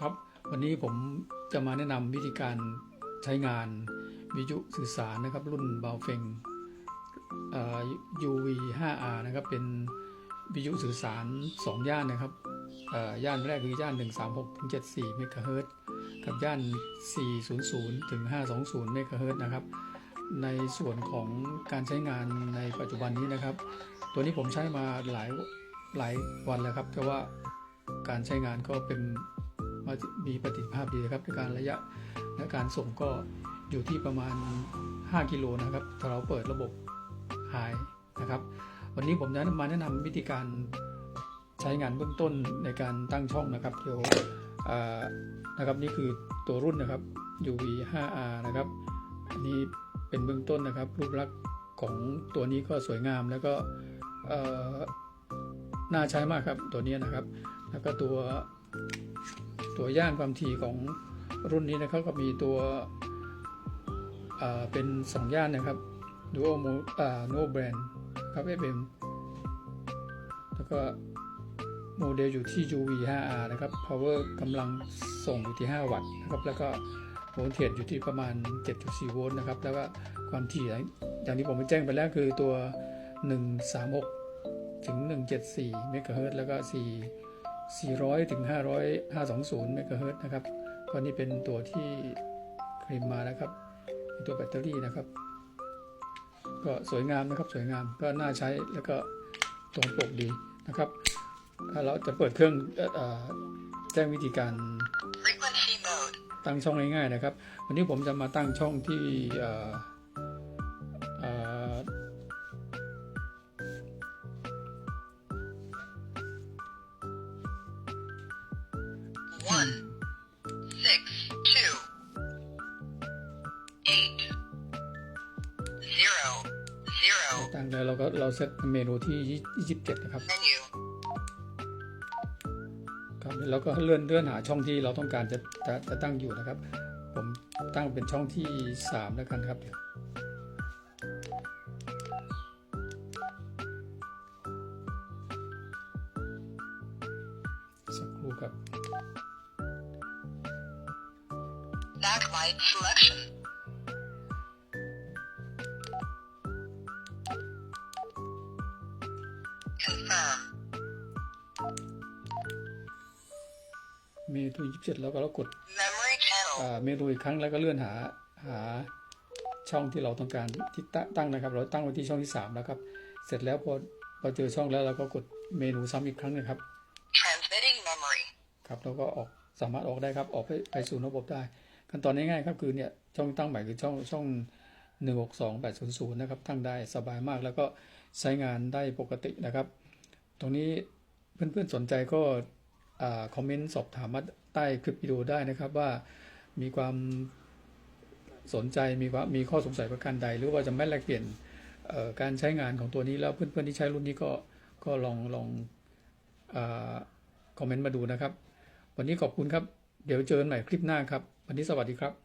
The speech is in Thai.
ครับ วันนี้ผมจะมาแนะนำวิธีการใช้งานวิทยุสื่อสารนะครับ รุ่นบาวเฟง UV 5R นะครับ เป็นวิทยุสื่อสาร 2 ย่านนะครับย่านแรกคือย่าน 136ถึง74เมกะเฮิรตกับย่าน 400ถึง520เมกะเฮิรตนะครับ ในส่วนของการใช้งานในปัจจุบันนี้นะครับ ตัวนี้ผมใช้มาหลายหลายวันแล้วครับแต่ว่าการใช้งานก็เป็น มามีประสิทธิภาพดีนะครับในการระยะและการส่งก็อยู่ที่ประมาณ 5 กิโลนะครับถ้าเราเปิดระบบไฮนะครับ วันนี้ผมจะมาแนะนำวิธีการใช้งานเบื้องต้นในการตั้งช่องนะครับเดี๋ยวนะครับนี่คือตัวรุ่นนะครับ UV 5R นะครับอันนี้เป็นเบื้องต้นนะครับ รูปลักษณ์ของตัวนี้ก็สวยงามแล้วก็น่าใช้มากครับตัวนี้นะครับ แล้วก็ตัว ตัวย่านความถี่ของรุ่นนี้นะครับก็มีตัวเป็น 2 ย่านนะครับ Duo Mo อ่า No Brand ครับ FM แล้วก็โมเดลอยู่ที่ UV 5R นะครับ power กำลังส่งอยู่ที่ 5 วัตต์นะครับ แล้วก็โวลเทจอยู่ที่ประมาณ 7.4 โวลต์นะครับ แล้วก็ความถี่อย่างที่ผมไปแจ้งไปแล้วคือตัว 136 ถึง 174 เมกะเฮิรตซ์แล้วก็ 4 400ถึง500 520เมกะเฮิรตซ์นะครับก็นี่เป็นตัวที่คลิมมานะครับเป็นตัวแบตเตอรี่นะครับ ก็สวยงามนะครับสวยงามก็น่าใช้แล้วก็ตรงปกดีนะครับ ถ้าเราจะเปิดเครื่องเอ่อเอ่อแจ้งวิธีการ Frequency mode. ตั้งช่องง่ายๆนะครับ วันนี้ผมจะมาตั้งช่องที่ One, six, two, eight, zero, zero. ตั้งแล้วเราก็เราเซตเมนูที่27นะครับ Menu. ครับแล้วก็เลื่อนเลื่อนหาช่องที่เราต้องการจะจะจะตั้งอยู่นะครับ ผมตั้งเป็นช่องที่3แล้วกันครับเดี๋ยวสักครู่ครับ Backlight selection. Confirm. เมนู27แล้วก็เรากด Memory channel. อ่าเมนูอีกครั้งแล้วก็เลื่อนหาหาช่องที่เราต้องการที่ตั้งตั้งนะครับ เราตั้งไว้ที่ช่องที่3แล้วครับ เสร็จแล้วพอพอเจอช่องแล้วเราก็กดเมนูซ้ำอีกครั้งนะครับ Transmitting memory. ครับแล้วก็ออกสามารถออกได้ครับ ออกไปไปสู่ระบบได้ ขั้นตอนง่ายๆครับคือเนี่ยช่องตั้งใหม่คือช่องช่อง1 6 2 8 0 0นะครับตั้งได้สบายมากแล้วก็ใช้งานได้ปกตินะครับ ตรงนี้เพื่อนๆสนใจก็คอมเมนต์สอบถามมาใต้คลิปวิดีโอได้นะครับว่ามีความสนใจมีความมีข้อสงสัยประการใด หรือว่าจะแม่แลกเปลี่ยนการใช้งานของตัวนี้แล้วเพื่อนๆที่ใช้รุ่นนี้ก็ก็ลองลองอคอมเมนต์มาดูนะครับ วันนี้ขอบคุณครับ เดี๋ยวเจอกันใหม่คลิปหน้าครับ วันนี้สวัสดีครับ